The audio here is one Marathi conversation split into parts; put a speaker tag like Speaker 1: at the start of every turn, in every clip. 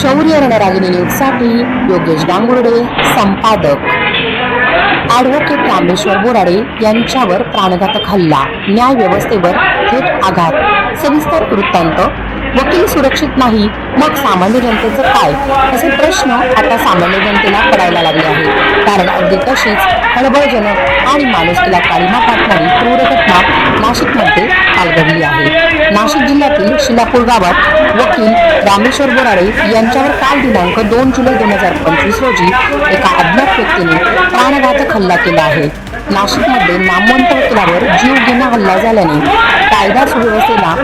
Speaker 1: शौर्य रणरागिणी न्यूजसाठी योगेश गांगुर्डे संपादक. ॲडव्होकेट रामेश्वर बोराडे यांच्यावर प्राणघातक हल्ला. न्याय व्यवस्थेवर थेट आघात. सविस्तर वृत्तांत वकील सुरक्षित नाही मग सामान्य जनतेचं काय? असे प्रश्न आता सामान्य जनतेला पडायला लागले आहेत. कारण अगदी तशीच हळबळजनक आणि माणुसकीला काळीमा फाटणारी क्रूर घटना नाशिकमध्ये काल घडली आहे. नाशिक जिल्ह्यातील शिलापूर गावात वकील रामेश्वर बोराडे यांच्यावर काल दिनांक दोन जुलै दोन हजार पंचवीस रोजी एका अज्ञात व्यक्तीने प्राणघातक हल्ला केला आहे. नाशिकमध्ये नामवंत वकिलावर जीवघेणा हल्ला झाल्याने कायदा सुव्यवस्थेला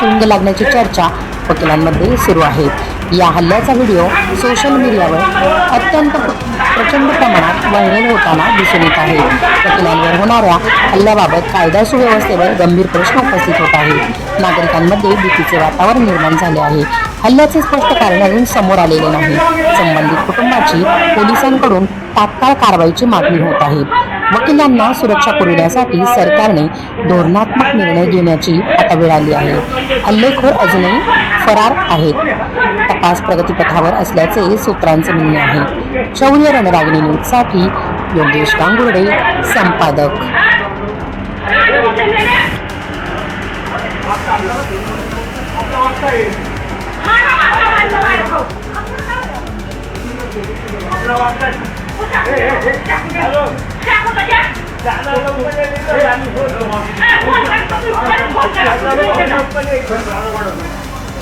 Speaker 1: सुंग लागण्याची चर्चा वकिलांमध्ये सुरू आहे. या हल्ल्याचा व्हिडिओ सोशल मीडियावर अत्यंत व्हायरल होताना दिसून येत आहे. वकिलांवर होणाऱ्या हल्ल्याबाबत कायदा सुव्यवस्थेवर गंभीर प्रश्न उपस्थित होत आहे नागरिकांमध्ये भीतीचे वातावरण निर्माण झाले आहे. हल्ल्याचे स्पष्ट कारण अजून समोर आलेले नाही. संबंधित कुटुंबाची पोलिसांकडून तात्काळ कारवाईची मागणी होत आहे. वकिलांना सुरक्षा पुरवण्यासाठी सरकारने धोरणात्मक निर्णय घेण्याची आता वेळ आली आहे. हल्लेखोर अजूनही फरार आहेत. तपास प्रगतीपथावर असल्याचे सूत्रांचे म्हणणे आहे शौर्य रणरागिणी न्यूजसाठी योगेश गांगुर्डे संपादक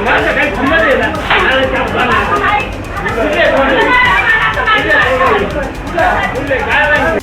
Speaker 2: Mana kan kemana lah? Ada